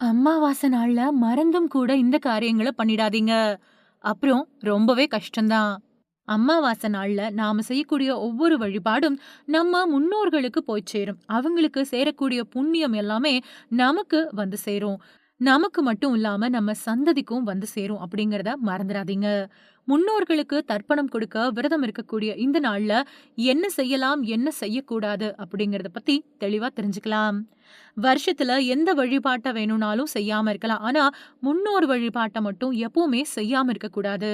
அமாவாசை நாள்ல மறந்தும் கூட இந்த காரியங்களை பண்ணிடாதீங்க. அப்புறம் ரொம்பவே கஷ்டம்தான். அமாவாசை நாள்ல நாம செய்யக்கூடிய ஒவ்வொரு வழிபாடும் நம்ம முன்னோர்களுக்கு போய் சேரும். அவங்களுக்கு சேரக்கூடிய புண்ணியம் எல்லாமே நமக்கு வந்து சேரும். நமக்கு மட்டும் இல்லாம நம்ம சந்ததிக்கும் வந்து சேரும் அப்படிங்கிறத மறந்துடாதீங்க. முன்னோர்களுக்கு தர்ப்பணம் கொடுக்க விரதம் இருக்கக்கூடிய இந்த நாள்ல என்ன செய்யலாம், என்ன செய்யக்கூடாது அப்படிங்கறத பத்தி தெளிவா தெரிஞ்சுக்கலாம். வருஷத்துல எந்த வழிபாட்டை வேணும்னாலும் செய்யாம இருக்கலாம். ஆனா, முன்னோர் வழிபாட்டை மட்டும் எப்பவுமே செய்யாம இருக்கக்கூடாது.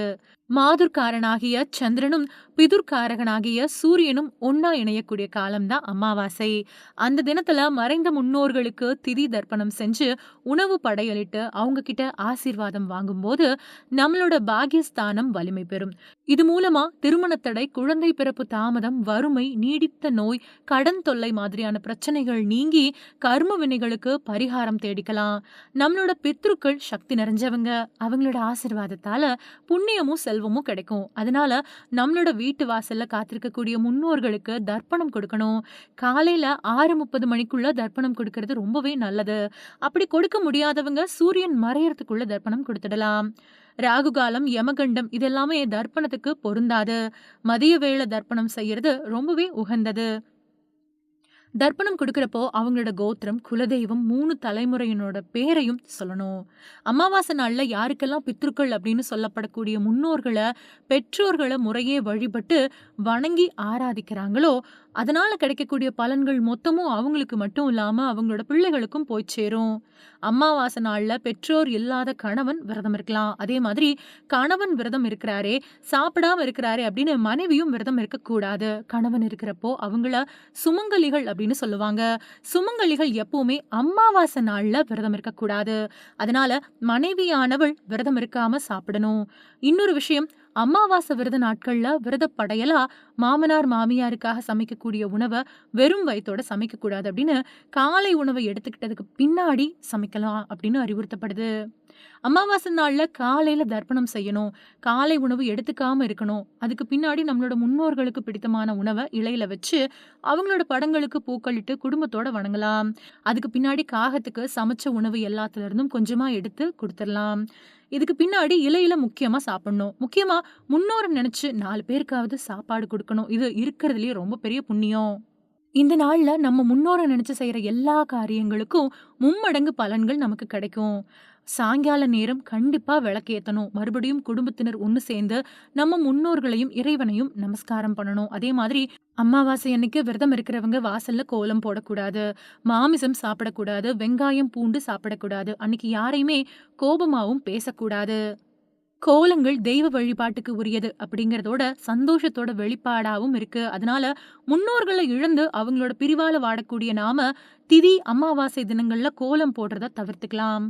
மாதுர்காரனாகிய சந்திரனும், பிதுர்காரகனாகிய சூரியனும் ஒன்னா இணையக்கூடிய காலம்தான் அமாவாசை. அந்த தினத்துல மறைந்த முன்னோர்களுக்கு திதி தர்ப்பணம் செஞ்சு, உணவு படையலிட்டு அவங்க கிட்ட ஆசீர்வாதம் வாங்கும்போது, நம்மளோட பாகியஸ்தானம் வலிமை பெறும். இது மூலமா திருமணத்தடை குழந்தை பிறப்பு தாமதம், வறுமை, நீடித்த நோய், கடன் தொல்லை மாதிரியான பிரச்சனைகள் நீங்கி கர்ம வினைகளுக்கு பரிகாரம் தேடிக்கலாம். நம்மளோட பித்ருக்கள் சக்தி நிறைஞ்சவங்க. அவங்களோட ஆசீர்வாதத்தால புண்ணியமும், செல்வமும் கிடைக்கும். அதனால நம்மளோட வீட்டு வாசல்ல காத்திருக்கக்கூடிய முன்னோர்களுக்கு தர்ப்பணம் கொடுக்கணும். காலையில 6:30 மணிக்குள்ள தர்ப்பணம் கொடுக்கறது ரொம்பவே நல்லது. அப்படி கொடுக்க முடியாதவங்க சூரியன் மறையறதுக்குள்ள தர்ப்பணம் கொடுத்துடலாம். ராகுகாலம் யமகண்டம் இதெல்லாமே தர்ப்பணத்துக்கு பொருந்தாது. மதிய வேளை தர்ப்பணம் செய்யறது ரொம்பவே உகந்தது. தர்ப்பணம் கொடுக்குறப்போ அவங்களோட கோத்திரம், குலதெய்வம், மூணு தலைமுறையினோட பேரையும் சொல்லணும். அமாவாசை நாள்ல யாருக்கெல்லாம் பித்ருக்கள் அப்படின்னு சொல்லப்படக்கூடிய முன்னோர்கள, பெற்றோர்களை முறையே வழிபட்டு, வணங்கி ஆராதிக்கிறாங்களோ, அதனால கிடைக்கக்கூடிய பலன்கள் மொத்தமும் அவங்களுக்கு மட்டும் இல்லாம அவங்களோட பிள்ளைகளுக்கும் போய் சேரும். அமாவாசை நாள்ல பெற்றோர் இல்லாத கணவன் விரதம் இருக்கலாம். அதே மாதிரி கணவன் விரதம் இருக்கிறாரே, சாப்பிடாம இருக்கிறாரே அப்படின்னு மனைவியும் விரதம் இருக்கக்கூடாது. கணவன் இருக்கிறப்போ அவங்கள சுமங்கலிகள் அப்படின்னு சொல்லுவாங்க. சுமங்கலிகள் எப்பவுமே அமாவாசை நாளில் விரதம் இருக்கக்கூடாது. அதனால மனைவியானவள் விரதம் இருக்காம சாப்பிடணும். இன்னொரு விஷயம், அமாவாசை விரத நாட்கள்ல விரத படையலா மாமனார், மாமியாருக்காக சமைக்கக்கூடிய உணவை வெறும் வயத்தோட சமைக்கக்கூடாது அப்படின்னு காலை உணவை எடுத்துக்கிட்டதுக்கு பின்னாடி சமைக்கலாம் அப்படின்னு அறிவுறுத்தப்படுது. அமாவாசை நாளில் காலையில் தர்ப்பணம் செய்யணும். காலை உணவு எடுத்துக்காமல் இருக்கணும். அதுக்கு பின்னாடி நம்மளோட முன்னோர்களுக்கு பிடித்தமான உணவை இலையில வச்சு, அவங்களோட படங்களுக்கு பூக்களிட்டு குடும்பத்தோட வணங்கலாம். அதுக்கு பின்னாடி காகத்துக்கு சமைச்ச உணவு எல்லாத்துல இருந்தும் கொஞ்சமா எடுத்து கொடுத்துடலாம் இதுக்கு பின்னாடி இலையில முக்கியமா சாப்பிடணும். முக்கியமா முன்னோரை நினைச்சு நாலு பேருக்காவது சாப்பாடு கொடுக்கணும் இது இருக்கிறதுலயே ரொம்ப பெரிய புண்ணியம். இந்த நாளில் நம்ம முன்னோர நினச்சி செய்கிற எல்லா காரியங்களுக்கும் மும்மடங்கு பலன்கள் நமக்கு கிடைக்கும். சாயங்கால நேரம் கண்டிப்பாக விளக்கேற்றணும் மறுபடியும் குடும்பத்தினர் ஒன்று சேர்ந்து நம்ம முன்னோர்களையும், இறைவனையும் நமஸ்காரம் பண்ணணும். அதே மாதிரி அமாவாசை அன்னைக்கு விரதம் இருக்கிறவங்க வாசல்ல கோலம் போடக்கூடாது. மாமிசம் சாப்பிடக்கூடாது. வெங்காயம், பூண்டு சாப்பிடக்கூடாது. அன்னைக்கு யாரையுமே கோபமாகவும் பேசக்கூடாது. கோலங்கள் தெய்வ வழிபாட்டுக்கு உரியது அப்படிங்கிறதோட சந்தோஷத்தோட வெளிப்பாடாவும் இருக்கு. அதனால முன்னோர்கள இழந்து அவங்களோட பிரிவால வாடக்கூடிய நாம, திதி, அமாவாசை தினங்கள்ல கோலம் போடுறத தவிர்த்துக்கலாம்.